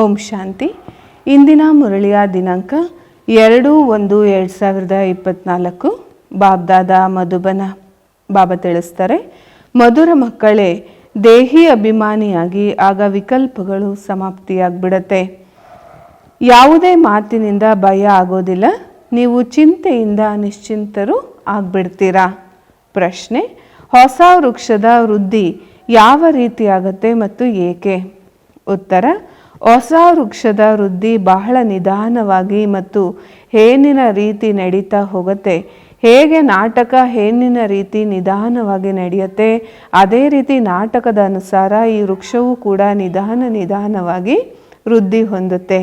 ಓಂ ಶಾಂತಿ. ಇಂದಿನ ಮುರಳಿಯ ದಿನಾಂಕ ಎರಡು ಒಂದು ಎರಡು ಸಾವಿರದ ಇಪ್ಪತ್ತ್ನಾಲ್ಕು ಬಾಬ್ದಾದ ಮಧುಬನ, ಬಾಬಾ ತಿಳಿಸ್ತಾರೆ, ಮಧುರ ಮಕ್ಕಳೇ, ದೇಹಿ ಅಭಿಮಾನಿಯಾಗಿ ಆಗ ವಿಕಲ್ಪಗಳು ಸಮಾಪ್ತಿಯಾಗ್ಬಿಡತ್ತೆ. ಯಾವುದೇ ಮಾತಿನಿಂದ ಭಯ ಆಗೋದಿಲ್ಲ, ನೀವು ಚಿಂತೆಯಿಂದ ನಿಶ್ಚಿಂತರು ಆಗ್ಬಿಡ್ತೀರಾ? ಪ್ರಶ್ನೆ, ಹೊಸ ವೃಕ್ಷದ ವೃದ್ಧಿ ಯಾವ ರೀತಿ ಆಗುತ್ತೆ ಮತ್ತು ಏಕೆ? ಉತ್ತರ ಹೊಸ ವೃಕ್ಷದ ವೃದ್ಧಿ ಬಹಳ ನಿಧಾನವಾಗಿ ಮತ್ತು ಹೇನಿನ ರೀತಿ ನಡೀತಾ ಹೋಗುತ್ತೆ. ಹೇಗೆ ನಾಟಕ ಹೇನಿನ ರೀತಿ ನಿಧಾನವಾಗಿ ನಡೆಯುತ್ತೆ, ಅದೇ ರೀತಿ ನಾಟಕದ ಅನುಸಾರ ಈ ವೃಕ್ಷವು ಕೂಡ ನಿಧಾನ ನಿಧಾನವಾಗಿ ವೃದ್ಧಿ ಹೊಂದುತ್ತೆ.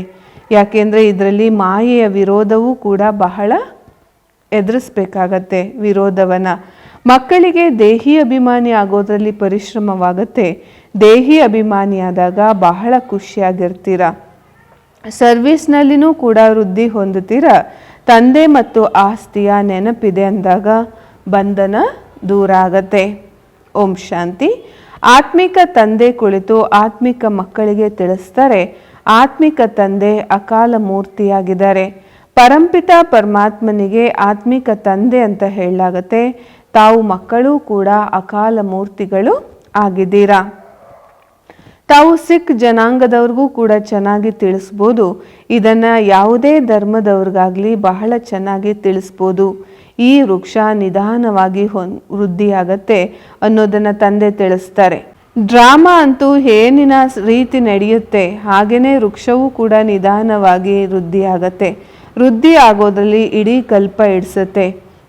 ಯಾಕೆಂದರೆ ಇದರಲ್ಲಿ ಮಾಯೆಯ ವಿರೋಧವೂ ಕೂಡ ಬಹಳ ಎದುರಿಸ್ಬೇಕಾಗತ್ತೆ ವಿರೋಧವನ್ನು. ಮಕ್ಕಳಿಗೆ ದೇಹಿ ಅಭಿಮಾನಿ ಆಗೋದರಲ್ಲಿ ಪರಿಶ್ರಮವಾಗುತ್ತೆ. ದೇಹಿ ಅಭಿಮಾನಿಯಾದಾಗ ಬಹಳ ಖುಷಿಯಾಗಿರ್ತೀರ? ಸರ್ವಿಸ್ನಲ್ಲಿನೂ ಕೂಡ ವೃದ್ಧಿ ಹೊಂದುತ್ತೀರ? ತಂದೆ ಮತ್ತು ಆಸ್ತಿಯ ನೆನಪಿದೆ ಅಂದಾಗ ಬಂಧನ ದೂರ ಆಗತ್ತೆ. ಓಂ ಶಾಂತಿ. ಆತ್ಮಿಕ ತಂದೆ ಕುಳಿತು ಆತ್ಮಿಕ ಮಕ್ಕಳಿಗೆ ತಿಳಿಸ್ತಾರೆ, ಆತ್ಮಿಕ ತಂದೆ ಅಕಾಲ ಮೂರ್ತಿಯಾಗಿದ್ದಾರೆ. ಪರಂಪಿತ ಪರಮಾತ್ಮನಿಗೆ ಆತ್ಮಿಕ ತಂದೆ ಅಂತ ಹೇಳಲಾಗತ್ತೆ. ತಾವು ಮಕ್ಕಳು ಕೂಡ ಅಕಾಲ ಮೂರ್ತಿಗಳು ಆಗಿದ್ದೀರಾ? ತಾವು ಸಿಖ್ ಜನಾಂಗದವ್ರಿಗೂ ಕೂಡ ಚೆನ್ನಾಗಿ ತಿಳಿಸ್ಬೋದು. ಇದನ್ನ ಯಾವುದೇ ಧರ್ಮದವ್ರಿಗಾಗಲಿ ಬಹಳ ಚೆನ್ನಾಗಿ ತಿಳಿಸ್ಬೋದು. ಈ ವೃಕ್ಷ ನಿಧಾನವಾಗಿ ಹೊನ್, ವೃದ್ಧಿಯಾಗತ್ತೆ ಅನ್ನೋದನ್ನ ತಂದೆ ತಿಳಿಸ್ತಾರೆ. ಡ್ರಾಮಾ ಅಂತೂ ಏನಿನ ರೀತಿ ನಡೆಯುತ್ತೆ, ಹಾಗೇನೆ ವೃಕ್ಷವೂ ಕೂಡ ನಿಧಾನವಾಗಿ ವೃದ್ಧಿಯಾಗತ್ತೆ. ವೃದ್ಧಿ ಆಗೋದ್ರಲ್ಲಿ ಇಡೀ ಕಲ್ಪ ಇಡಿಸುತ್ತೆ.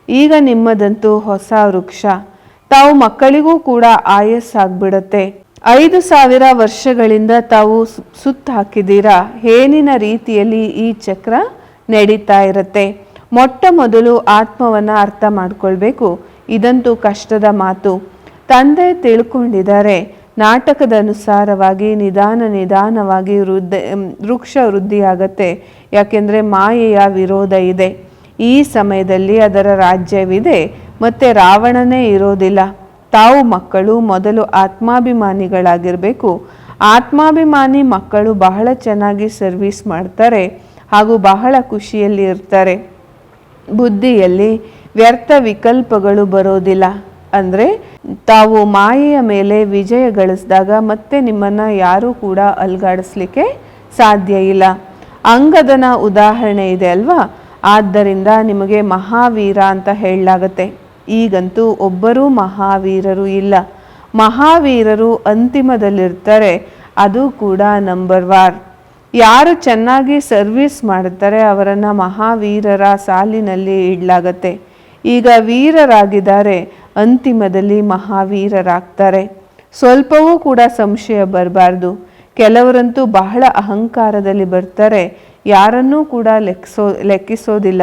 ಈಗ ನಿಮ್ಮದಂತೂ ಹೊಸ ವೃಕ್ಷ. ತಾವು ಮಕ್ಕಳಿಗೂ ಕೂಡ ಆಯಸ್ ಆಗ್ಬಿಡತ್ತೆ ಐದು ಸಾವಿರ ವರ್ಷಗಳಿಂದ ತಾವು ಸುತ್ತ ಹಾಕಿದ್ದೀರಾ? ಏನಿನ ರೀತಿಯಲ್ಲಿ ಈ ಚಕ್ರ ನಡೀತಾ ಇರುತ್ತೆ? ಮೊಟ್ಟ ಮೊದಲು ಆತ್ಮವನ್ನು ಅರ್ಥ ಮಾಡ್ಕೊಳ್ಬೇಕು. ಇದಂತೂ ಕಷ್ಟದ ಮಾತು. ತಂದೆ ತಿಳ್ಕೊಂಡಿದ್ದಾರೆ. ನಾಟಕದ ಅನುಸಾರವಾಗಿ ನಿಧಾನ ನಿಧಾನವಾಗಿ ವೃದ್ಧ ವೃಕ್ಷ ವೃದ್ಧಿಯಾಗತ್ತೆ. ಯಾಕೆಂದರೆ ಮಾಯೆಯ ವಿರೋಧ ಇದೆ. ಈ ಸಮಯದಲ್ಲಿ ಅದರ ರಾಜ್ಯವಿದೆ. ಮತ್ತು ರಾವಣನೇ ಇರೋದಿಲ್ಲ. ತಾವು ಮಕ್ಕಳು ಮೊದಲು ಆತ್ಮಾಭಿಮಾನಿಗಳಾಗಿರಬೇಕು. ಆತ್ಮಾಭಿಮಾನಿ ಮಕ್ಕಳು ಬಹಳ ಚೆನ್ನಾಗಿ ಸರ್ವಿಸ್ ಮಾಡ್ತಾರೆ ಹಾಗೂ ಬಹಳ ಖುಷಿಯಲ್ಲಿ ಇರ್ತಾರೆ. ಬುದ್ಧಿಯಲ್ಲಿ ವ್ಯರ್ಥ ವಿಕಲ್ಪಗಳು ಬರೋದಿಲ್ಲ. ಅಂದರೆ ತಾವು ಮಾಯೆಯ ಮೇಲೆ ವಿಜಯ ಗಳಿಸಿದಾಗ ಮತ್ತೆ ನಿಮ್ಮನ್ನು ಯಾರೂ ಕೂಡ ಅಲ್ಗಾಡಿಸ್ಲಿಕ್ಕೆ ಸಾಧ್ಯ ಇಲ್ಲ. ಅಂಗದನ ಉದಾಹರಣೆ ಇದೆ ಅಲ್ವಾ? ಆದ್ದರಿಂದ ನಿಮಗೆ ಮಹಾವೀರ ಅಂತ ಹೇಳಲಾಗತ್ತೆ. ಈಗಂತೂ ಒಬ್ಬರೂ ಮಹಾವೀರರು ಇಲ್ಲ. ಮಹಾವೀರರು ಅಂತಿಮದಲ್ಲಿರ್ತಾರೆ, ಅದು ಕೂಡ ನಂಬರ್ ವಾರ್. ಯಾರು ಚೆನ್ನಾಗಿ ಸರ್ವಿಸ್ ಮಾಡ್ತಾರೆ ಅವರನ್ನು ಮಹಾವೀರರ ಸಾಲಿನಲ್ಲಿ ಇಡಲಾಗತ್ತೆ. ಈಗ ವೀರರಾಗಿದ್ದಾರೆ, ಅಂತಿಮದಲ್ಲಿ ಮಹಾವೀರರಾಗ್ತಾರೆ. ಸ್ವಲ್ಪವೂ ಕೂಡ ಸಂಶಯ ಬರಬಾರ್ದು. ಕೆಲವರಂತೂ ಬಹಳ ಅಹಂಕಾರದಲ್ಲಿ ಬರ್ತಾರೆ, ಯಾರನ್ನೂ ಕೂಡ ಲೆಕ್ಕಿಸೋ ಲೆಕ್ಕಿಸೋದಿಲ್ಲ.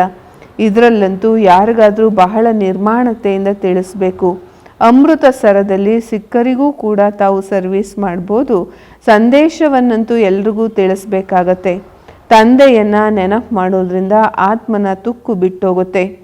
ಇದರಲ್ಲಂತೂ ಯಾರಿಗಾದರೂ ಬಹಳ ನಿರ್ಮಾಣತೆಯಿಂದ ತಿಳಿಸಬೇಕು. ಅಮೃತ ಸರದಲ್ಲಿ ಸಿಕ್ಕರಿಗೂ ಕೂಡ ತಾವು ಸರ್ವಿಸ್ ಮಾಡ್ಬೋದು. ಸಂದೇಶವನ್ನಂತೂ ಎಲ್ರಿಗೂ ತಿಳಿಸ್ಬೇಕಾಗತ್ತೆ. ತಂದೆಯನ್ನು ನೆನಪು ಮಾಡೋದ್ರಿಂದ ಆತ್ಮನ ತುಕ್ಕು ಬಿಟ್ಟೋಗುತ್ತೆ.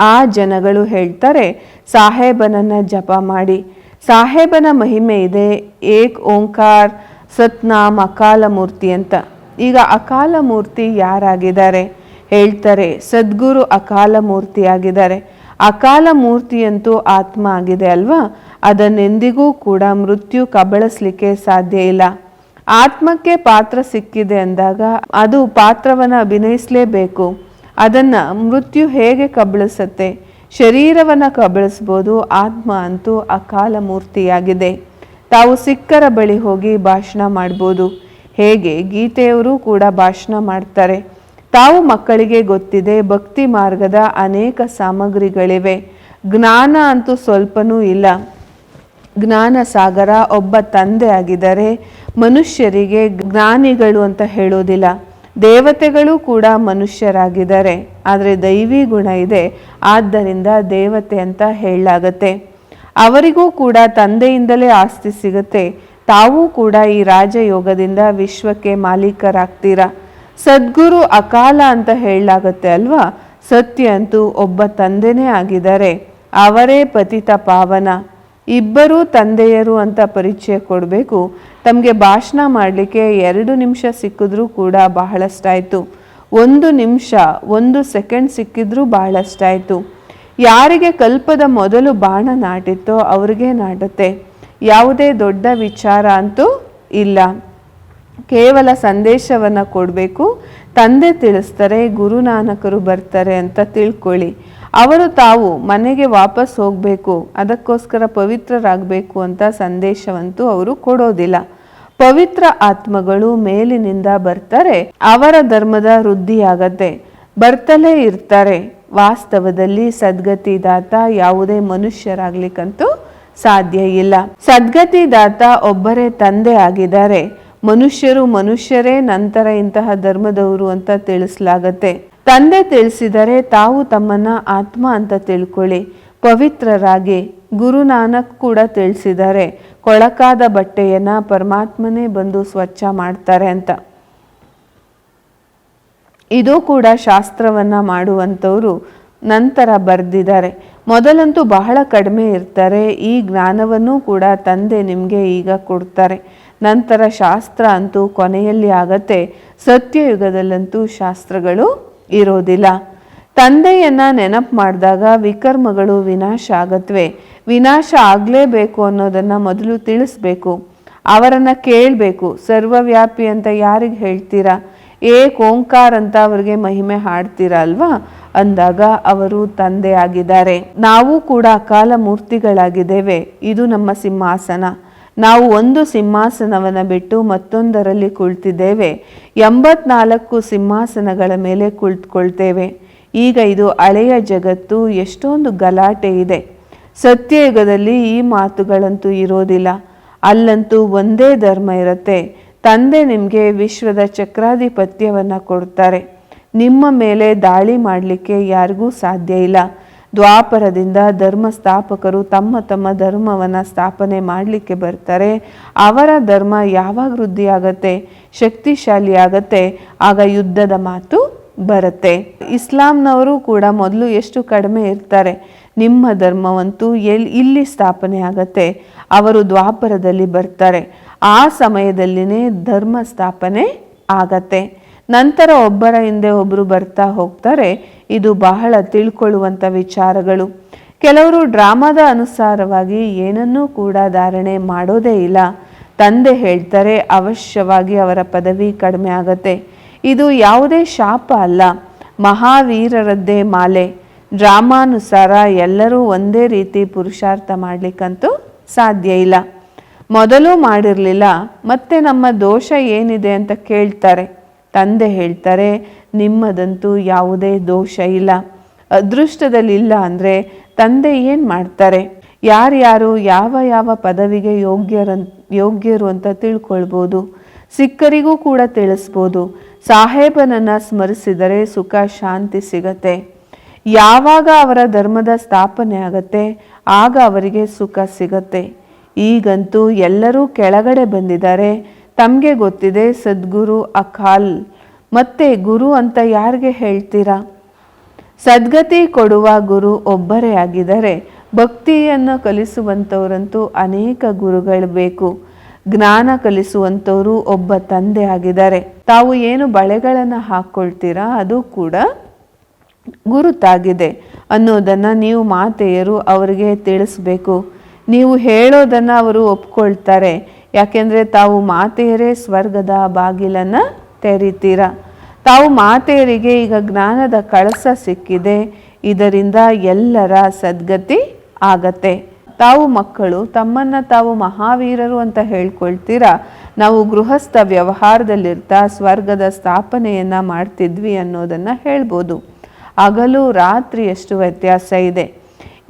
ಆ ಜನಗಳು ಹೇಳ್ತಾರೆ, ಸಾಹೇಬನನ್ನು ಜಪ ಮಾಡಿ. ಸಾಹೇಬನ ಮಹಿಮೆ ಇದೆ, ಏಕ್ ಓಂಕಾರ್ ಸತ್ನಾಮ್ ಅಕಾಲ ಮೂರ್ತಿ ಅಂತ. ಈಗ ಅಕಾಲ ಮೂರ್ತಿ ಯಾರಾಗಿದ್ದಾರೆ? ಹೇಳ್ತಾರೆ, ಸದ್ಗುರು ಅಕಾಲ ಮೂರ್ತಿಯಾಗಿದ್ದಾರೆ. ಅಕಾಲ ಮೂರ್ತಿಯಂತೂ ಆತ್ಮ ಆಗಿದೆ ಅಲ್ವಾ? ಅದನ್ನೆಂದಿಗೂ ಕೂಡ ಮೃತ್ಯು ಕಬಳಿಸ್ಲಿಕ್ಕೆ ಸಾಧ್ಯ ಇಲ್ಲ. ಆತ್ಮಕ್ಕೆ ಪಾತ್ರ ಸಿಕ್ಕಿದೆ ಅಂದಾಗ ಅದು ಪಾತ್ರವನ್ನು ಅಭಿನಯಿಸಲೇಬೇಕು. ಅದನ್ನು ಮೃತ್ಯು ಹೇಗೆ ಕಬಳಿಸುತ್ತೆ? ಶರೀರವನ್ನು ಕಬಳಿಸ್ಬೋದು ಆತ್ಮ ಅಂತೂ ಅಕಾಲ ಮೂರ್ತಿಯಾಗಿದೆ. ತಾವು ಸಿಕ್ಕರ ಬಳಿ ಹೋಗಿ ಭಾಷಣ ಮಾಡ್ಬೋದು. ಹೇಗೆ? ಗೀತೆಯವರು ಕೂಡ ಭಾಷಣ ಮಾಡ್ತಾರೆ. ತಾವು ಮಕ್ಕಳಿಗೆ ಗೊತ್ತಿದೆ, ಭಕ್ತಿ ಮಾರ್ಗದ ಅನೇಕ ಸಾಮಗ್ರಿಗಳಿವೆ. ಜ್ಞಾನ ಅಂತೂ ಸ್ವಲ್ಪನೂ ಇಲ್ಲ. ಜ್ಞಾನ ಸಾಗರ ಒಬ್ಬ ತಂದೆ ಆಗಿದ್ದಾರೆ ಮನುಷ್ಯರಿಗೆ ಜ್ಞಾನಿಗಳು ಅಂತ ಹೇಳೋದಿಲ್ಲ. ದೇವತೆಗಳು ಕೂಡ ಮನುಷ್ಯರಾಗಿದ್ದಾರೆ. ಆದರೆ ದೈವಿ ಗುಣ ಇದೆ. ಆದ್ದರಿಂದ ದೇವತೆ ಅಂತ ಹೇಳಲಾಗತ್ತೆ. ಅವರಿಗೂ ಕೂಡ ತಂದೆಯಿಂದಲೇ ಆಸ್ತಿ ಸಿಗುತ್ತೆ. ತಾವೂ ಕೂಡ ಈ ರಾಜಯೋಗದಿಂದ ವಿಶ್ವಕ್ಕೆ ಮಾಲೀಕರಾಗ್ತೀರಾ? ಸದ್ಗುರು ಅಕಾಲ ಅಂತ ಹೇಳಲಾಗತ್ತೆ ಅಲ್ವಾ? ಸತ್ಯ ಅಂತೂ ಒಬ್ಬ ತಂದೆನೇ ಆಗಿದ್ದಾರೆ. ಅವರೇ ಪತಿತ ಪಾವನ. ಇಬ್ಬರೂ ತಂದೆಯರು ಅಂತ ಪರಿಚಯ ಕೊಡಬೇಕು. ತಮಗೆ ಭಾಷಣ ಮಾಡಲಿಕ್ಕೆ ಎರಡು ನಿಮಿಷ ಸಿಕ್ಕಿದ್ರೂ ಕೂಡ ಬಹಳಷ್ಟಾಯಿತು. ಒಂದು ನಿಮಿಷ, ಒಂದು ಸೆಕೆಂಡ್ ಸಿಕ್ಕಿದ್ರೂ ಬಹಳಷ್ಟಾಯಿತು. ಯಾರಿಗೆ ಕಲ್ಪದ ಮೊದಲು ಬಾಣ ನಾಟಿತ್ತೋ ಅವ್ರಿಗೆ ನಾಟುತ್ತೆ. ಯಾವುದೇ ದೊಡ್ಡ ವಿಚಾರ ಅಂತೂ ಇಲ್ಲ. ಕೇವಲ ಸಂದೇಶವನ್ನು ಕೊಡಬೇಕು. ತಂದೆ ತಿಳಿಸ್ತಾರೆ, ಗುರುನಾನಕರು ಬರ್ತಾರೆ ಅಂತ ತಿಳ್ಕೊಳ್ಳಿ. ಅವರು ತಾವು ಮನೆಗೆ ವಾಪಸ್ ಹೋಗಬೇಕು, ಅದಕ್ಕೋಸ್ಕರ ಪವಿತ್ರರಾಗಬೇಕು ಅಂತ ಸಂದೇಶವಂತೂ ಅವರು ಕೊಡೋದಿಲ್ಲ. ಪವಿತ್ರ ಆತ್ಮಗಳು ಮೇಲಿನಿಂದ ಬರ್ತಾರೆ, ಅವರ ಧರ್ಮದ ವೃದ್ಧಿಯಾಗತ್ತೆ. ಬರ್ತಲೇ ಇರ್ತಾರೆ. ವಾಸ್ತವದಲ್ಲಿ ಸದ್ಗತಿ ದಾತ ಯಾವುದೇ ಮನುಷ್ಯರಾಗ್ಲಿಕ್ಕಂತೂ ಸಾಧ್ಯ ಇಲ್ಲ. ಸದ್ಗತಿ ದಾತ ಒಬ್ಬರೇ ತಂದೆ ಆಗಿದ್ದಾರೆ. ಮನುಷ್ಯರು ಮನುಷ್ಯರೇ, ನಂತರ ಇಂತಹ ಧರ್ಮದವರು ಅಂತ ತಿಳಿಸಲಾಗತ್ತೆ. ತಂದೆ ತಿಳಿಸಿದರೆ ತಾವು ತಮ್ಮನ್ನ ಆತ್ಮ ಅಂತ ತಿಳ್ಕೊಳ್ಳಿ. ಪವಿತ್ರರಾಗಿ ಗುರುನಾನಕ್ ಕೂಡ ತಿಳಿಸಿದ್ದಾರೆ ಕೊಳಕಾದ ಬಟ್ಟೆಯನ್ನ ಪರಮಾತ್ಮನೇ ಬಂದು ಸ್ವಚ್ಛ ಮಾಡ್ತಾರೆ ಅಂತ. ಇದು ಕೂಡ ಶಾಸ್ತ್ರವನ್ನ ಮಾಡುವಂಥವರು ನಂತರ ಬರೆದಿದ್ದಾರೆ. ಮೊದಲಂತೂ ಬಹಳ ಕಡಿಮೆ ಇರ್ತಾರೆ. ಈ ಜ್ಞಾನವನ್ನು ಕೂಡ ತಂದೆ ನಿಮಗೆ ಈಗ ಕೊಡ್ತಾರೆ. ನಂತರ ಶಾಸ್ತ್ರ ಅಂತೂ ಕೊನೆಯಲ್ಲಿ ಆಗತ್ತೆ. ಸತ್ಯಯುಗದಲ್ಲಂತೂ ಶಾಸ್ತ್ರಗಳು ಇರೋದಿಲ್ಲ. ತಂದೆಯನ್ನು ನೆನಪು ಮಾಡಿದಾಗ ವಿಕರ್ಮಗಳು ವಿನಾಶ ಆಗತ್ವೆ. ವಿನಾಶ ಆಗಲೇಬೇಕು ಅನ್ನೋದನ್ನು ಮೊದಲು ತಿಳಿಸ್ಬೇಕು. ಅವರನ್ನು ಕೇಳಬೇಕು. ಸರ್ವವ್ಯಾಪಿ ಅಂತ ಯಾರಿಗೆ ಹೇಳ್ತೀರಾ? ಏ ಓಂಕಾರ ಅಂತ ಅವರಿಗೆ ಮಹಿಮೆ ಹಾಡ್ತೀರಾ ಅಲ್ವಾ? ಅಂದಾಗ ಅವರು ತಂದೆ ಆಗಿದ್ದಾರೆ ನಾವು ಕೂಡ ಅಕಾಲ ಮೂರ್ತಿಗಳಾಗಿದ್ದೇವೆ. ಇದು ನಮ್ಮ ಸಿಂಹಾಸನ. ನಾವು ಒಂದು ಸಿಂಹಾಸನವನ್ನು ಬಿಟ್ಟು ಮತ್ತೊಂದರಲ್ಲಿ ಕುಳಿತಿದ್ದೇವೆ. ಎಂಬತ್ನಾಲ್ಕು ಸಿಂಹಾಸನಗಳ ಮೇಲೆ ಕುಳಿತುಕೊಳ್ತೇವೆ. ಈಗ ಇದು ಹಳೆಯ ಜಗತ್ತು, ಎಷ್ಟೊಂದು ಗಲಾಟೆ ಇದೆ. ಸತ್ಯಯುಗದಲ್ಲಿ ಈ ಮಾತುಗಳಂತೂ ಇರೋದಿಲ್ಲ. ಅಲ್ಲಂತೂ ಒಂದೇ ಧರ್ಮ ಇರುತ್ತೆ. ತಂದೆ ನಿಮಗೆ ವಿಶ್ವದ ಚಕ್ರಾಧಿಪತ್ಯವನ್ನು ಕೊಡ್ತಾರೆ ನಿಮ್ಮ ಮೇಲೆ ದಾಳಿ ಮಾಡಲಿಕ್ಕೆ ಯಾರಿಗೂ ಸಾಧ್ಯ ಇಲ್ಲ. ದ್ವಾಪರದಿಂದ ಧರ್ಮ ಸ್ಥಾಪಕರು ತಮ್ಮ ತಮ್ಮ ಧರ್ಮವನ್ನು ಸ್ಥಾಪನೆ ಮಾಡಲಿಕ್ಕೆ ಬರ್ತಾರೆ. ಅವರ ಧರ್ಮ ಯಾವಾಗ ವೃದ್ಧಿಯಾಗತ್ತೆ? ಶಕ್ತಿಶಾಲಿ ಆಗತ್ತೆ ಆಗ ಯುದ್ಧದ ಮಾತು ಬರುತ್ತೆ. ಇಸ್ಲಾಂನವರು ಕೂಡ ಮೊದಲು ಎಷ್ಟು ಕಡಿಮೆ ಇರ್ತಾರೆ? ನಿಮ್ಮ ಧರ್ಮವಂತೂ ಎಲ್, ಇಲ್ಲಿ ಸ್ಥಾಪನೆ ಆಗತ್ತೆ. ಅವರು ದ್ವಾಪರದಲ್ಲಿ ಬರ್ತಾರೆ. ಆ ಸಮಯದಲ್ಲಿನೇ ಧರ್ಮ ಸ್ಥಾಪನೆ ಆಗತ್ತೆ. ನಂತರ ಒಬ್ಬರ ಹಿಂದೆ ಒಬ್ಬರು ಬರ್ತಾ ಹೋಗ್ತಾರೆ. ಇದು ಬಹಳ ತಿಳ್ಕೊಳ್ಳುವಂಥ ವಿಚಾರಗಳು. ಕೆಲವರು ಡ್ರಾಮಾದ ಅನುಸಾರವಾಗಿ ಏನನ್ನೂ ಕೂಡ ಧಾರಣೆ ಮಾಡೋದೇ ಇಲ್ಲ. ತಂದೆ ಹೇಳ್ತಾರೆ, ಅವಶ್ಯವಾಗಿ ಅವರ ಪದವಿ ಕಡಿಮೆ ಆಗತ್ತೆ. ಇದು ಯಾವುದೇ ಶಾಪ ಅಲ್ಲ. ಮಹಾವೀರರದ್ದೇ ಮಾಲೆ. ಡ್ರಾಮಾನುಸಾರ ಎಲ್ಲರೂ ಒಂದೇ ರೀತಿ ಪುರುಷಾರ್ಥ ಮಾಡಲಿಕ್ಕಂತೂ ಸಾಧ್ಯ ಇಲ್ಲ. ಮೊದಲು ಮಾಡಿರಲಿಲ್ಲ, ಮತ್ತೆ ನಮ್ಮ ದೋಷ ಏನಿದೆ ಅಂತ ಕೇಳ್ತಾರೆ. ತಂದೆ ಹೇಳ್ತಾರೆ, ನಿಮ್ಮದಂತೂ ಯಾವುದೇ ದೋಷ ಇಲ್ಲ. ಅದೃಷ್ಟದಲ್ಲಿಲ್ಲ ಅಂದರೆ ತಂದೆ ಏನು ಮಾಡ್ತಾರೆ? ಯಾರ್ಯಾರು ಯಾವ ಯಾವ ಪದವಿಗೆ ಯೋಗ್ಯರ ಯೋಗ್ಯರು ಅಂತ ತಿಳ್ಕೊಳ್ಬೋದು. ಸಿಕ್ಕರಿಗೂ ಕೂಡ ತಿಳಿಸ್ಬೋದು. ಸಾಹೇಬನನ್ನು ಸ್ಮರಿಸಿದರೆ ಸುಖ, ಶಾಂತಿ ಸಿಗತ್ತೆ. ಯಾವಾಗ ಅವರ ಧರ್ಮದ ಸ್ಥಾಪನೆ ಆಗತ್ತೆ, ಆಗ ಅವರಿಗೆ ಸುಖ ಸಿಗತ್ತೆ. ಈಗಂತೂ ಎಲ್ಲರೂ ಕೆಳಗಡೆ ಬಂದಿದ್ದಾರೆ. ತಮಗೆ ಗೊತ್ತಿದೆ, ಸದ್ಗುರು ಅಕಾಲ್. ಮತ್ತೆ ಗುರು ಅಂತ ಯಾರಿಗೆ ಹೇಳ್ತೀರಾ? ಸದ್ಗತಿ ಕೊಡುವ ಗುರು ಒಬ್ಬರೇ ಆಗಿದ್ದಾರೆ ಭಕ್ತಿಯನ್ನು ಕಲಿಸುವಂಥವರಂತೂ ಅನೇಕ ಗುರುಗಳು ಬೇಕು. ಜ್ಞಾನ ಕಲಿಸುವಂಥವರು ಒಬ್ಬ ತಂದೆ ಆಗಿದ್ದಾರೆ ತಾವು ಏನು ಬಳೆಗಳನ್ನು ಹಾಕ್ಕೊಳ್ತೀರಾ ಅದು ಕೂಡ ಗುರುತಾಗಿದೆ ಅನ್ನೋದನ್ನು ನೀವು ಮಾತೆಯರು ಅವರಿಗೆ ತಿಳಿಸ್ಬೇಕು. ನೀವು ಹೇಳೋದನ್ನು ಅವರು ಒಪ್ಕೊಳ್ತಾರೆ. ಯಾಕೆಂದರೆ ತಾವು ಮಾತೆಯರೇ ಸ್ವರ್ಗದ ಬಾಗಿಲನ್ನು ತೆರೀತೀರ. ತಾವು ಮಾತೆಯರಿಗೆ ಈಗ ಜ್ಞಾನದ ಕಳಸ ಸಿಕ್ಕಿದೆ. ಇದರಿಂದ ಎಲ್ಲರ ಸದ್ಗತಿ ಆಗತ್ತೆ. ತಾವು ಮಕ್ಕಳು, ತಮ್ಮನ್ನ ತಾವು ಮಹಾವೀರರು ಅಂತ ಹೇಳ್ಕೊಳ್ತೀರಾ. ನಾವು ಗೃಹಸ್ಥ ವ್ಯವಹಾರದಲ್ಲಿರ್ತಾ ಸ್ವರ್ಗದ ಸ್ಥಾಪನೆಯನ್ನು ಮಾಡ್ತಿದ್ವಿ ಅನ್ನೋದನ್ನು ಹೇಳ್ಬೋದು. ಹಗಲು ರಾತ್ರಿ ಎಷ್ಟು ವ್ಯತ್ಯಾಸ ಇದೆ.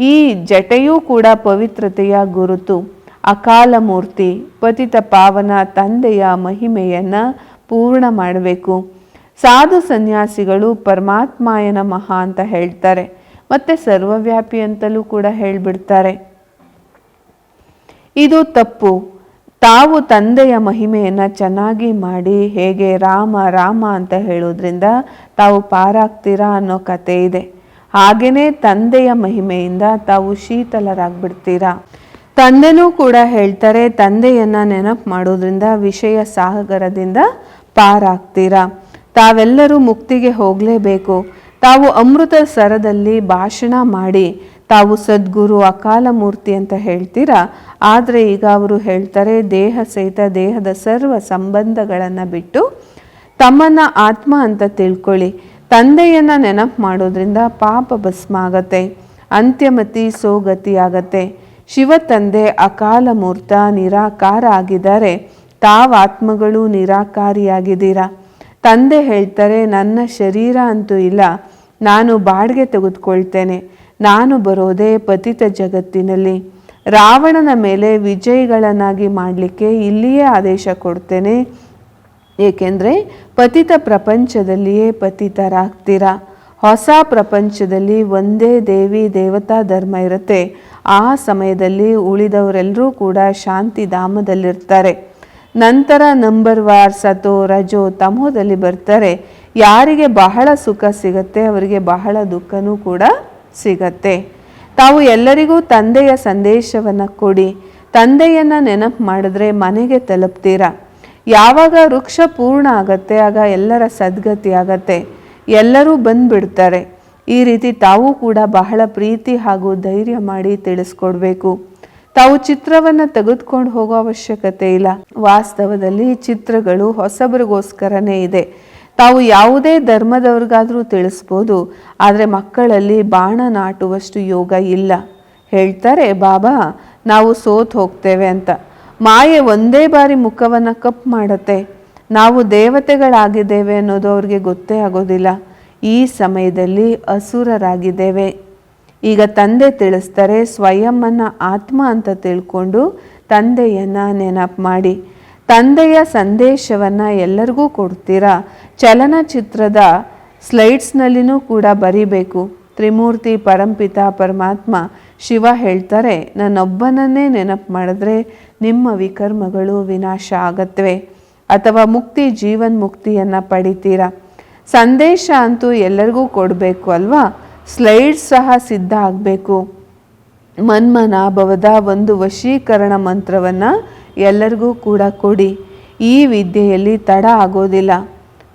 ಈ ಜಟೆಯೂ ಕೂಡ ಪವಿತ್ರತೆಯ ಗುರುತು. ಅಕಾಲ ಮೂರ್ತಿ ಪತಿತ ಪಾವನ ತಂದೆಯ ಮಹಿಮೆಯನ್ನ ಪೂರ್ಣ ಮಾಡಬೇಕು. ಸಾಧು ಸನ್ಯಾಸಿಗಳು ಪರಮಾತ್ಮಾಯನ ಮಹಾ ಅಂತ ಹೇಳ್ತಾರೆ. ಮತ್ತೆ ಸರ್ವವ್ಯಾಪಿ ಅಂತಲೂ ಕೂಡ ಹೇಳ್ಬಿಡ್ತಾರೆ. ಇದು ತಪ್ಪು. ತಾವು ತಂದೆಯ ಮಹಿಮೆಯನ್ನು ಚೆನ್ನಾಗಿ ಮಾಡಿ ಹೇಗೆ ರಾಮ ರಾಮ ಅಂತ ಹೇಳೋದ್ರಿಂದ ತಾವು ಪಾರಾಗ್ತೀರಾ ಅನ್ನೋ ಕತೆ ಇದೆ. ಹಾಗೆಯೇ ತಂದೆಯ ಮಹಿಮೆಯಿಂದ ತಾವು ಶೀತಲರಾಗ್ಬಿಡ್ತೀರಾ. ತಂದೆನೂ ಕೂಡ ಹೇಳ್ತಾರೆ, ತಂದೆಯನ್ನ ನೆನಪು ಮಾಡೋದ್ರಿಂದ, ವಿಷಯ ಸಾಗರದಿಂದ ಪಾರಾಗ್ತೀರಾ? ತಾವೆಲ್ಲರೂ ಮುಕ್ತಿಗೆ ಹೋಗಲೇಬೇಕು. ತಾವು ಅಮೃತ ಸರದಲ್ಲಿ ಭಾಷಣ ಮಾಡಿ, ತಾವು ಸದ್ಗುರು ಅಕಾಲ ಮೂರ್ತಿ ಅಂತ ಹೇಳ್ತೀರಾ? ಆದರೆ ಈಗ ಅವರು ಹೇಳ್ತಾರೆ, ದೇಹ ಸಹಿತ ದೇಹದ ಸರ್ವ ಸಂಬಂಧಗಳನ್ನು ಬಿಟ್ಟು ತಮ್ಮನ್ನ ಆತ್ಮ ಅಂತ ತಿಳ್ಕೊಳ್ಳಿ. ತಂದೆಯನ್ನು ನೆನಪು ಮಾಡೋದ್ರಿಂದ ಪಾಪ ಭಸ್ಮ ಆಗತ್ತೆ ಅಂತ್ಯಮತಿ ಸೋಗತಿ ಆಗತ್ತೆ ಶಿವ ತಂದೆ ಅಕಾಲ ಮೂರ್ತ ನಿರಾಕಾರ ಆಗಿದ್ದಾರೆ ತಾವಾತ್ಮಗಳು ನಿರಾಕಾರಿಯಾಗಿದ್ದೀರಾ? ತಂದೆ ಹೇಳ್ತಾರೆ, ನನ್ನ ಶರೀರ ಅಂತೂ ಇಲ್ಲ, ನಾನು ಬಾಡಿಗೆ ತೆಗೆದುಕೊಳ್ತೇನೆ, ನಾನು ಬರೋದೇ ಪತಿತ ಜಗತ್ತಿನಲ್ಲಿ. ರಾವಣನ ಮೇಲೆ ವಿಜಯಿಗಳನ್ನಾಗಿ ಮಾಡಲಿಕ್ಕೆ ಇಲ್ಲಿಯೇ ಆದೇಶ ಕೊಡ್ತೇನೆ, ಏಕೆಂದರೆ ಪತಿತ ಪ್ರಪಂಚದಲ್ಲಿಯೇ ಪತಿತರಾಗ್ತೀರಾ? ಹೊಸ ಪ್ರಪಂಚದಲ್ಲಿ ಒಂದೇ ದೇವಿ ದೇವತಾ ಧರ್ಮ ಇರುತ್ತೆ. ಆ ಸಮಯದಲ್ಲಿ ಉಳಿದವರೆಲ್ಲರೂ ಕೂಡ ಶಾಂತಿ ಧಾಮದಲ್ಲಿರ್ತಾರೆ. ನಂತರ ನಂಬರ್ ವಾರ್ ಸತೋ ರಜೋ ತಮೋದಲ್ಲಿ ಬರ್ತಾರೆ. ಯಾರಿಗೆ ಬಹಳ ಸುಖ ಸಿಗತ್ತೆ ಅವರಿಗೆ ಬಹಳ ದುಃಖನೂ ಕೂಡ ಸಿಗತ್ತೆ. ತಾವು ಎಲ್ಲರಿಗೂ ತಂದೆಯ ಸಂದೇಶವನ್ನು ಕೊಡಿ. ತಂದೆಯನ್ನು ನೆನಪು ಮಾಡಿದ್ರೆ ಮನೆಗೆ ತಲುಪ್ತೀರಾ? ಯಾವಾಗ ವೃಕ್ಷ ಪೂರ್ಣ ಆಗತ್ತೆ, ಆಗ ಎಲ್ಲರ ಸದ್ಗತಿ ಆಗತ್ತೆ. ಎಲ್ಲರೂ ಬಂದುಬಿಡ್ತಾರೆ. ಈ ರೀತಿ ತಾವು ಕೂಡ ಬಹಳ ಪ್ರೀತಿ ಹಾಗೂ ಧೈರ್ಯ ಮಾಡಿ ತಿಳಿಸ್ಕೊಡ್ಬೇಕು. ತಾವು ಚಿತ್ರವನ್ನು ತೆಗೆದುಕೊಂಡು ಹೋಗೋ ಅವಶ್ಯಕತೆ ಇಲ್ಲ. ವಾಸ್ತವದಲ್ಲಿ ಚಿತ್ರಗಳು ಹೊಸಬರಿಗೋಸ್ಕರನೇ ಇದೆ. ತಾವು ಯಾವುದೇ ಧರ್ಮದವ್ರಿಗಾದರೂ ತಿಳಿಸ್ಬೋದು, ಆದರೆ ಮಕ್ಕಳಲ್ಲಿ ಬಾಣ ನಾಟುವಷ್ಟು ಯೋಗ ಇಲ್ಲ. ಹೇಳ್ತಾರೆ, ಬಾಬಾ, ನಾವು ಸೋತ್ ಹೋಗ್ತೇವೆ ಅಂತ. ಮಾಯೆ ಒಂದೇ ಬಾರಿ ಮುಖವನ್ನು ಕಪ್ ಮಾಡತ್ತೆ. ನಾವು ದೇವತೆಗಳಾಗಿದ್ದೇವೆ ಅನ್ನೋದು ಅವ್ರಿಗೆ ಗೊತ್ತೇ ಆಗೋದಿಲ್ಲ. ಈ ಸಮಯದಲ್ಲಿ ಅಸುರರಾಗಿದ್ದೇವೆ. ಈಗ ತಂದೆ ತಿಳಿಸ್ತಾರೆ ಸ್ವಯಂನ ಆತ್ಮ ಅಂತ ತಿಳ್ಕೊಂಡು ತಂದೆಯನ್ನ ನೆನಪು ಮಾಡಿ. ತಂದೆಯ ಸಂದೇಶವನ್ನು ಎಲ್ಲರಿಗೂ ಕೊಡ್ತೀರಾ? ಚಲನಚಿತ್ರದ ಸ್ಲೈಡ್ಸ್ನಲ್ಲಿನೂ ಕೂಡ ಬರಿಬೇಕು. ತ್ರಿಮೂರ್ತಿ, ಪರಂಪಿತ, ಪರಮಾತ್ಮ, ಶಿವ ಹೇಳ್ತಾರೆ, ನನ್ನೊಬ್ಬನನ್ನೇ ನೆನಪು ಮಾಡಿದ್ರೆ ನಿಮ್ಮ ವಿಕರ್ಮಗಳು ವಿನಾಶ ಆಗತ್ವೆ. ಅಥವಾ ಮುಕ್ತಿ ಜೀವನ್ ಮುಕ್ತಿಯನ್ನು ಪಡಿತೀರಾ? ಸಂದೇಶ ಅಂತೂ ಎಲ್ಲರಿಗೂ ಕೊಡಬೇಕು ಅಲ್ವಾ? ಸ್ಲೈಡ್ಸ್ ಸಹ ಸಿದ್ಧ ಆಗಬೇಕು. ಮನ್ಮನಾಭವದ ಒಂದು ವಶೀಕರಣ ಮಂತ್ರವನ್ನು ಎಲ್ಲರಿಗೂ ಕೂಡ ಕೊಡಿ. ಈ ವಿದ್ಯೆಯಲ್ಲಿ ತಡ ಆಗೋದಿಲ್ಲ.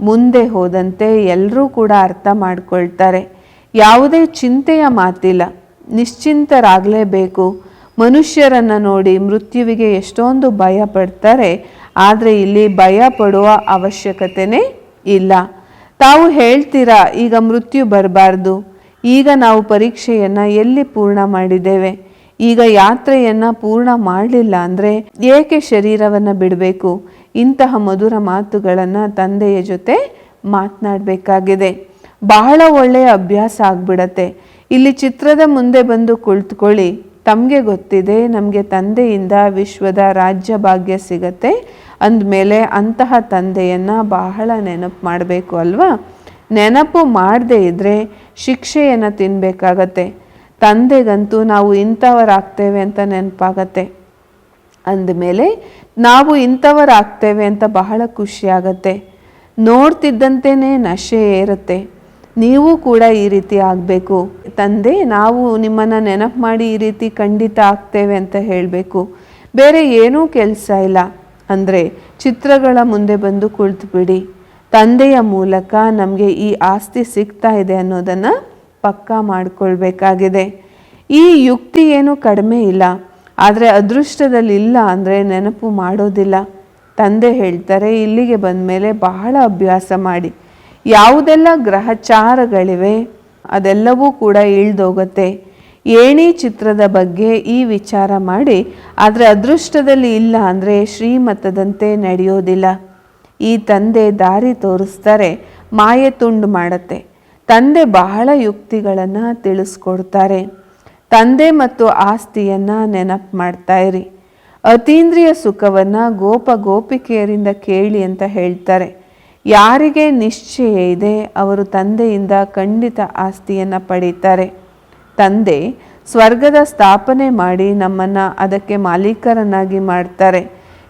ಮುಂದೆ ಹೋದಂತೆ ಎಲ್ಲರೂ ಕೂಡ ಅರ್ಥ ಮಾಡ್ಕೊಳ್ತಾರೆ. ಯಾವುದೇ ಚಿಂತೆಯ ಮಾತಿಲ್ಲ. ನಿಶ್ಚಿಂತರಾಗಲೇಬೇಕು. ಮನುಷ್ಯರನ್ನು ನೋಡಿ ಮೃತ್ಯುವಿಗೆ ಎಷ್ಟೊಂದು ಭಯ ಪಡ್ತಾರೆ. ಆದರೆ ಇಲ್ಲಿ ಭಯ ಪಡುವ ಅವಶ್ಯಕತೆನೇ ಇಲ್ಲ. ತಾವು ಹೇಳ್ತೀರಾ, ಈಗ ಮೃತ್ಯು ಬರಬಾರ್ದು. ಈಗ ನಾವು ಪರೀಕ್ಷೆಯನ್ನು ಎಲ್ಲಿ ಪೂರ್ಣ ಮಾಡಿದ್ದೇವೆ? ಈಗ ಯಾತ್ರೆಯನ್ನು ಪೂರ್ಣ ಮಾಡಲಿಲ್ಲ ಅಂದರೆ ಏಕೆ ಶರೀರವನ್ನು ಬಿಡಬೇಕು? ಇಂತಹ ಮಧುರ ಮಾತುಗಳನ್ನು ತಂದೆಯ ಜೊತೆ ಮಾತನಾಡಬೇಕಾಗಿದೆ. ಬಹಳ ಒಳ್ಳೆಯ ಅಭ್ಯಾಸ ಆಗ್ಬಿಡತ್ತೆ. ಇಲ್ಲಿ ಚಿತ್ರದ ಮುಂದೆ ಬಂದು ಕುಳಿತುಕೊಳ್ಳಿ. ತಮಗೆ ಗೊತ್ತಿದೆ, ನಮಗೆ ತಂದೆಯಿಂದ ವಿಶ್ವದ ರಾಜ್ಯ ಭಾಗ್ಯ ಸಿಗತ್ತೆ. ಅಂದಮೇಲೆ ಅಂತಹ ತಂದೆಯನ್ನು ಬಹಳ ನೆನಪು ಮಾಡಬೇಕು ಅಲ್ವಾ? ನೆನಪು ಮಾಡದೇ ಇದ್ದರೆ ಶಿಕ್ಷೆಯನ್ನು ತಿನ್ನಬೇಕಾಗತ್ತೆ ತಂದೆಗಂತೂ ನಾವು ಇಂಥವರಾಗ್ತೇವೆ ಅಂತ ನೆನಪಾಗತ್ತೆ. ಅಂದಮೇಲೆ ನಾವು ಇಂಥವರಾಗ್ತೇವೆ ಅಂತ ಬಹಳ ಖುಷಿಯಾಗತ್ತೆ. ನೋಡ್ತಿದ್ದಂತೆಯೇ ನಶೆ ಏರುತ್ತೆ. ನೀವು ಕೂಡ ಈ ರೀತಿ ಆಗಬೇಕು. ತಂದೆ, ನಾವು ನಿಮ್ಮನ್ನು ನೆನಪು ಮಾಡಿ ಈ ರೀತಿ ಖಂಡಿತ ಆಗ್ತೇವೆ ಅಂತ ಹೇಳಬೇಕು. ಬೇರೆ ಏನೂ ಕೆಲಸ ಇಲ್ಲ. ಅಂದರೆ ಚಿತ್ರಗಳ ಮುಂದೆ ಬಂದು ಕುಳಿತುಬಿಡಿ. ತಂದೆಯ ಮೂಲಕ ನಮಗೆ ಈ ಆಸ್ತಿ ಸಿಗ್ತಾ ಇದೆ ಅನ್ನೋದನ್ನು ಪಕ್ಕಾ ಮಾಡಿಕೊಳ್ಬೇಕಾಗಿದೆ. ಈ ಯುಕ್ತಿ ಏನು ಕಡಿಮೆ ಇಲ್ಲ. ಆದರೆ ಅದೃಷ್ಟದಲ್ಲಿ ಇಲ್ಲ ಅಂದರೆ ನೆನಪು ಮಾಡೋದಿಲ್ಲ. ತಂದೆ ಹೇಳ್ತಾರೆ, ಇಲ್ಲಿಗೆ ಬಂದ ಮೇಲೆ ಬಹಳ ಅಭ್ಯಾಸ ಮಾಡಿ. ಯಾವುದೆಲ್ಲ ಗ್ರಹಚಾರಗಳಿವೆ ಅದೆಲ್ಲವೂ ಕೂಡ ಇಳ್ದೋಗುತ್ತೆ. ಏಣಿ ಚಿತ್ರದ ಬಗ್ಗೆ ಈ ವಿಚಾರ ಮಾಡಿ, ಆದರೆ ಅದೃಷ್ಟದಲ್ಲಿ ಇಲ್ಲ ಅಂದರೆ ಶ್ರೀಮತದಂತೆ ನಡೆಯೋದಿಲ್ಲ. ಈ ತಂದೆ ದಾರಿ ತೋರಿಸ್ತಾರೆ, ಮಾಯೆ ತುಂಡು ಮಾಡತ್ತೆ. ತಂದೆ ಬಹಳ ಯುಕ್ತಿಗಳನ್ನು ತಿಳಿಸ್ಕೊಡ್ತಾರೆ. ತಂದೆ ಮತ್ತು ಆಸ್ತಿಯನ್ನು ನೆನಪು ಮಾಡ್ತಾ ಇರಿ. ಅತೀಂದ್ರಿಯ ಸುಖವನ್ನು ಗೋಪ ಗೋಪಿಕೆಯರಿಂದ ಕೇಳಿ ಅಂತ ಹೇಳ್ತಾರೆ. ಯಾರಿಗೆ ನಿಶ್ಚಯ ಇದೆ, ಅವರು ತಂದೆಯಿಂದ ಖಂಡಿತ ಆಸ್ತಿಯನ್ನು ಪಡೀತಾರೆ. ತಂದೆ ಸ್ವರ್ಗದ ಸ್ಥಾಪನೆ ಮಾಡಿ ನಮ್ಮನ್ನು ಅದಕ್ಕೆ ಮಾಲೀಕರನ್ನಾಗಿ ಮಾಡ್ತಾರೆ.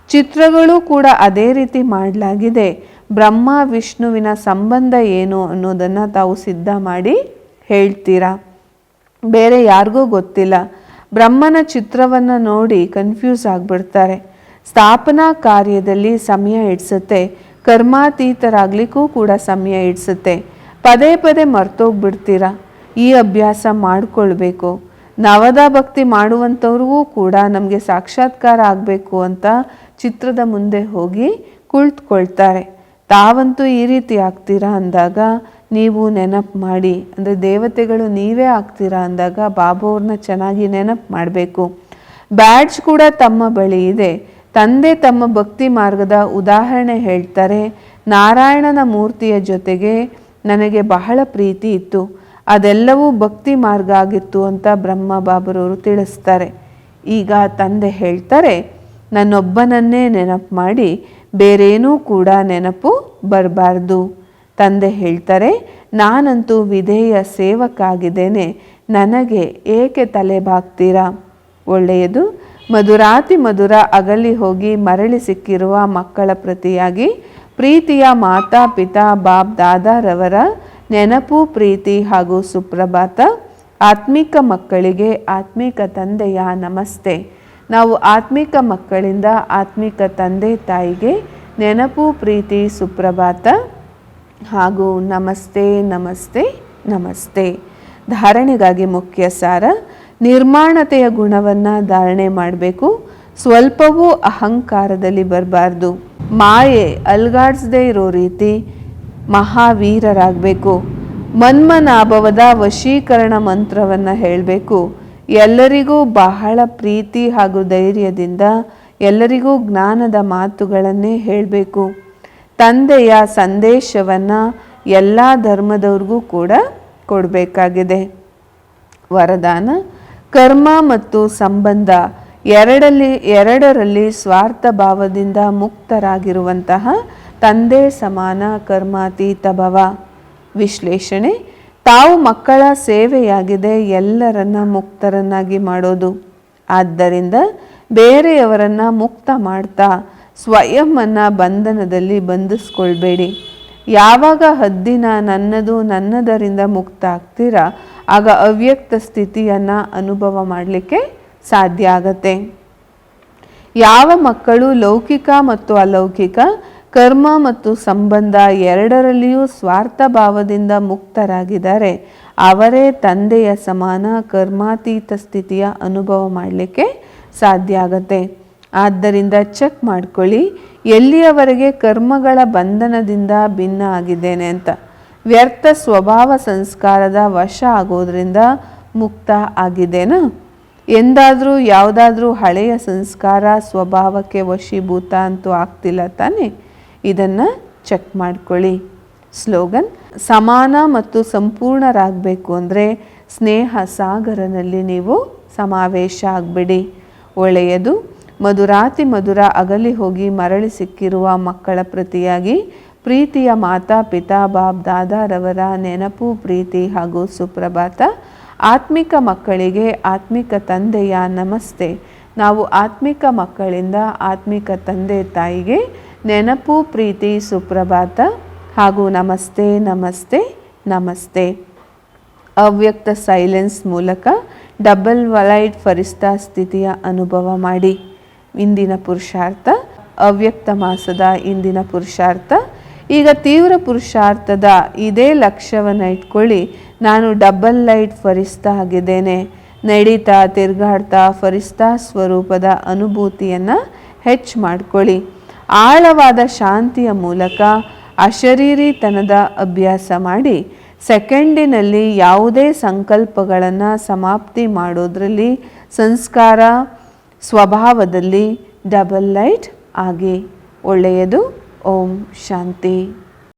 ಚಿತ್ರಗಳು ಕೂಡ ಅದೇ ರೀತಿ ಮಾಡಲಾಗಿದೆ. ಬ್ರಹ್ಮ, ವಿಷ್ಣುವಿನ ಸಂಬಂಧ ಏನು ಅನ್ನೋದನ್ನು ತಾವು ಸಿದ್ಧ ಮಾಡಿ ಹೇಳ್ತೀರಾ? ಬೇರೆ ಯಾರಿಗೂ ಗೊತ್ತಿಲ್ಲ. ಬ್ರಹ್ಮನ ಚಿತ್ರವನ್ನು ನೋಡಿ ಕನ್ಫ್ಯೂಸ್ ಆಗಿಬಿಡ್ತಾರೆ. ಸ್ಥಾಪನಾ ಕಾರ್ಯದಲ್ಲಿ ಸಮಯ ಇಡ್ಸುತ್ತೆ. ಕರ್ಮಾತೀತರಾಗ್ಲಿಕ್ಕೂ ಕೂಡ ಸಮಯ ಇಡ್ಸುತ್ತೆ. ಪದೇ ಪದೇ ಮರ್ತೋಗ್ಬಿಡ್ತೀರ? ಈ ಅಭ್ಯಾಸ ಮಾಡಿಕೊಳ್ಬೇಕು. ನವದ ಭಕ್ತಿ ಮಾಡುವಂಥವ್ರಿಗೂ ಕೂಡ ನಮಗೆ ಸಾಕ್ಷಾತ್ಕಾರ ಆಗಬೇಕು ಅಂತ ಚಿತ್ರದ ಮುಂದೆ ಹೋಗಿ ಕುಳಿತುಕೊಳ್ತಾರೆ. ತಾವಂತೂ ಈ ರೀತಿ ಆಗ್ತೀರಾ ಅಂದಾಗ ನೀವು ನೆನಪು ಮಾಡಿ, ಅಂದರೆ ದೇವತೆಗಳು ನೀವೇ ಆಗ್ತೀರಾ ಅಂದಾಗ ಬಾಬುವ್ರನ್ನ ಚೆನ್ನಾಗಿ ನೆನಪು ಮಾಡಬೇಕು. ಬ್ಯಾಡ್ಜ್ ಕೂಡ ತಮ್ಮ ಬಳಿ ಇದೆ. ತಂದೆ ತಮ್ಮ ಭಕ್ತಿ ಮಾರ್ಗದ ಉದಾಹರಣೆ ಹೇಳ್ತಾರೆ, ನಾರಾಯಣನ ಮೂರ್ತಿಯ ಜೊತೆಗೆ ನನಗೆ ಬಹಳ ಪ್ರೀತಿ ಇತ್ತು. ಅದೆಲ್ಲವೂ ಭಕ್ತಿ ಮಾರ್ಗ ಆಗಿತ್ತು ಅಂತ ಬ್ರಹ್ಮ ಬಾಬರವರು ತಿಳಿಸ್ತಾರೆ. ಈಗ ತಂದೆ ಹೇಳ್ತಾರೆ, ನನ್ನೊಬ್ಬನನ್ನೇ ನೆನಪು ಮಾಡಿ, ಬೇರೇನೂ ಕೂಡ ನೆನಪು ಬರಬಾರ್ದು. ತಂದೆ ಹೇಳ್ತಾರೆ, ನಾನಂತೂ ವಿಧೇಯ ಸೇವಕಾಗಿದ್ದೇನೆ, ನನಗೆ ಏಕೆ ತಲೆ ಬಾಗ್ತೀರಾ? ಒಳ್ಳೆಯದು, ಮಧುರಾತಿ ಮಧುರ ಅಗಲಿ ಹೋಗಿ ಮರಳಿ ಸಿಕ್ಕಿರುವ ಮಕ್ಕಳ ಪ್ರತಿಯಾಗಿ ಪ್ರೀತಿಯ ಮಾತಾ ಪಿತಾ ಬಾಬ್ ದಾದಾರವರ ನೆನಪು, ಪ್ರೀತಿ ಹಾಗೂ ಸುಪ್ರಭಾತ. ಆತ್ಮಿಕ ಮಕ್ಕಳಿಗೆ ಆತ್ಮಿಕ ತಂದೆಯ ನಮಸ್ತೆ. ನಾವು ಆತ್ಮಿಕ ಮಕ್ಕಳಿಂದ ಆತ್ಮಿಕ ತಂದೆ ತಾಯಿಗೆ ನೆನಪು, ಪ್ರೀತಿ, ಸುಪ್ರಭಾತ ಹಾಗೂ ನಮಸ್ತೆ ನಮಸ್ತೆ ನಮಸ್ತೆ. ಧಾರಣೆಗಾಗಿ ಮುಖ್ಯ ಸಾರ, ನಿರ್ಮಾಣತೆಯ ಗುಣವನ್ನು ಧಾರಣೆ ಮಾಡಬೇಕು. ಸ್ವಲ್ಪವೂ ಅಹಂಕಾರದಲ್ಲಿ ಬರಬಾರ್ದು. ಮಾಯೆ, ಅಲ್ಗಾಡ್ಸದೇ ಇರೋ ರೀತಿ ಮಹಾವೀರರಾಗಬೇಕು. ಮನ್ಮನಾಭವದ ವಶೀಕರಣ ಮಂತ್ರವನ್ನು ಹೇಳಬೇಕು. ಎಲ್ಲರಿಗೂ ಬಹಳ ಪ್ರೀತಿ ಹಾಗೂ ಧೈರ್ಯದಿಂದ ಎಲ್ಲರಿಗೂ ಜ್ಞಾನದ ಮಾತುಗಳನ್ನೇ ಹೇಳಬೇಕು. ತಂದೆಯ ಸಂದೇಶವನ್ನು ಎಲ್ಲ ಧರ್ಮದವ್ರಿಗೂ ಕೂಡ ಕೊಡಬೇಕಾಗಿದೆ. ವರದಾನ, ಕರ್ಮ ಮತ್ತು ಸಂಬಂಧ ಎರಡಲ್ಲಿ, ಎರಡರಲ್ಲಿ ಸ್ವಾರ್ಥ ಭಾವದಿಂದ ಮುಕ್ತರಾಗಿರುವಂತಹ ತಂದೆ ಸಮಾನ ಕರ್ಮಾತೀತ ಭವ. ವಿಶ್ಲೇಷಣೆ, ತಾವು ಮಕ್ಕಳ ಸೇವೆಯಾಗಿದೆ, ಎಲ್ಲರನ್ನ ಮುಕ್ತರನ್ನಾಗಿ ಮಾಡೋದು. ಆದ್ದರಿಂದ ಬೇರೆಯವರನ್ನ ಮುಕ್ತ ಮಾಡ್ತಾ ಸ್ವಯಂ ಬಂಧನದಲ್ಲಿ ಬಂಧಿಸ್ಕೊಳ್ಬೇಡಿ. ಯಾವಾಗ ಹದ್ದಿನ ನನ್ನದು ನನ್ನದರಿಂದ ಮುಕ್ತ ಆಗ್ತೀರಾ, ಆಗ ಅವ್ಯಕ್ತ ಸ್ಥಿತಿಯನ್ನು ಅನುಭವ ಮಾಡಲಿಕ್ಕೆ ಸಾಧ್ಯ ಆಗತ್ತೆ. ಯಾವ ಮಕ್ಕಳು ಲೌಕಿಕ ಮತ್ತು ಅಲೌಕಿಕ ಕರ್ಮ ಮತ್ತು ಸಂಬಂಧ ಎರಡರಲ್ಲಿಯೂ ಸ್ವಾರ್ಥ ಭಾವದಿಂದ ಮುಕ್ತರಾಗಿದ್ದಾರೆ. ಅವರೇ ತಂದೆಯ ಸಮಾನ ಕರ್ಮಾತೀತ ಸ್ಥಿತಿಯ ಅನುಭವ ಮಾಡಲಿಕ್ಕೆ ಸಾಧ್ಯ ಆಗತ್ತೆ. ಆದ್ದರಿಂದ ಚೆಕ್ ಮಾಡ್ಕೊಳ್ಳಿ, ಎಲ್ಲಿಯವರೆಗೆ ಕರ್ಮಗಳ ಬಂಧನದಿಂದ ಭಿನ್ನ ಆಗಿದ್ದೇನೆ ಅಂತ. ವ್ಯರ್ಥ ಸ್ವಭಾವ ಸಂಸ್ಕಾರದ ವಶ ಆಗೋದ್ರಿಂದ ಮುಕ್ತ ಆಗಿದ್ದೇನಾ? ಎಂದಾದರೂ ಯಾವುದಾದ್ರೂ ಹಳೆಯ ಸಂಸ್ಕಾರ ಸ್ವಭಾವಕ್ಕೆ ವಶೀಭೂತ ಅಂತೂ ಆಗ್ತಿಲ್ಲ ತಾನೇ? ಇದನ್ನು ಚೆಕ್ ಮಾಡ್ಕೊಳ್ಳಿ. ಸ್ಲೋಗನ್ ಸಮಾನ ಮತ್ತು ಸಂಪೂರ್ಣರಾಗಬೇಕು ಅಂದರೆ ಸ್ನೇಹ ಸಾಗರನಲ್ಲಿ ನೀವು ಸಮಾವೇಶ ಆಗಬೇಡಿ. ಒಳ್ಳೆಯದು, ಮಧುರಾತಿ ಮಧುರ ಅಗಲಿ ಹೋಗಿ ಮರಳಿ ಸಿಕ್ಕಿರುವ ಮಕ್ಕಳ ಪ್ರತಿಯಾಗಿ ಪ್ರೀತಿಯ ಮಾತಾ ಪಿತಾ ಬಾಬ್ ದಾದಾರವರ ನೆನಪು, ಪ್ರೀತಿ ಹಾಗೂ ಸುಪ್ರಭಾತ. ಆತ್ಮಿಕ ಮಕ್ಕಳಿಗೆ ಆತ್ಮಿಕ ತಂದೆಯ ನಮಸ್ತೆ. ನಾವು ಆತ್ಮಿಕ ಮಕ್ಕಳಿಂದ ಆತ್ಮಿಕ ತಂದೆ ತಾಯಿಗೆ ನೆನಪು, ಪ್ರೀತಿ, ಸುಪ್ರಭಾತ ಹಾಗೂ ನಮಸ್ತೆ ನಮಸ್ತೆ ನಮಸ್ತೆ. ಅವ್ಯಕ್ತ ಸೈಲೆನ್ಸ್ ಮೂಲಕ ಡಬಲ್ ವಲೈಡ್ ಫರಿಸ್ತಾ ಸ್ಥಿತಿಯ ಅನುಭವ ಮಾಡಿ. ಇಂದಿನ ಪುರುಷಾರ್ಥ, ಅವ್ಯಕ್ತ ಮಾಸದ ಇಂದಿನ ಪುರುಷಾರ್ಥ. ಈಗ ತೀವ್ರ ಪುರುಷಾರ್ಥದ ಇದೇ ಲಕ್ಷ್ಯವನ್ನು ಇಟ್ಕೊಳ್ಳಿ. ನಾನು ಡಬಲ್ ಲೈಟ್ ಫರಿಸ್ತಾ ಆಗಿದ್ದೇನೆ. ನಡೀತಾ, ತಿರ್ಗಾಡ್ತಾ, ಫರಿಸ್ತಾ ಸ್ವರೂಪದ ಅನುಭೂತಿಯನ್ನು ಹೆಚ್ಚು ಮಾಡ್ಕೊಳ್ಳಿ. ಆಳವಾದ ಶಾಂತಿಯ ಮೂಲಕ ಅಶರೀರಿತನದ ಅಭ್ಯಾಸ ಮಾಡಿ ಸೆಕೆಂಡಿನಲ್ಲಿ ಯಾವುದೇ ಸಂಕಲ್ಪಗಳನ್ನು ಸಮಾಪ್ತಿ ಮಾಡೋದ್ರಲ್ಲಿ ಸಂಸ್ಕಾರ ಸ್ವಭಾವದಲ್ಲಿ ಡಬಲ್ ಲೈಟ್ ಆಗಿ ಒಳ್ಳೆಯದು. ಓಂ ಶಾಂತಿ.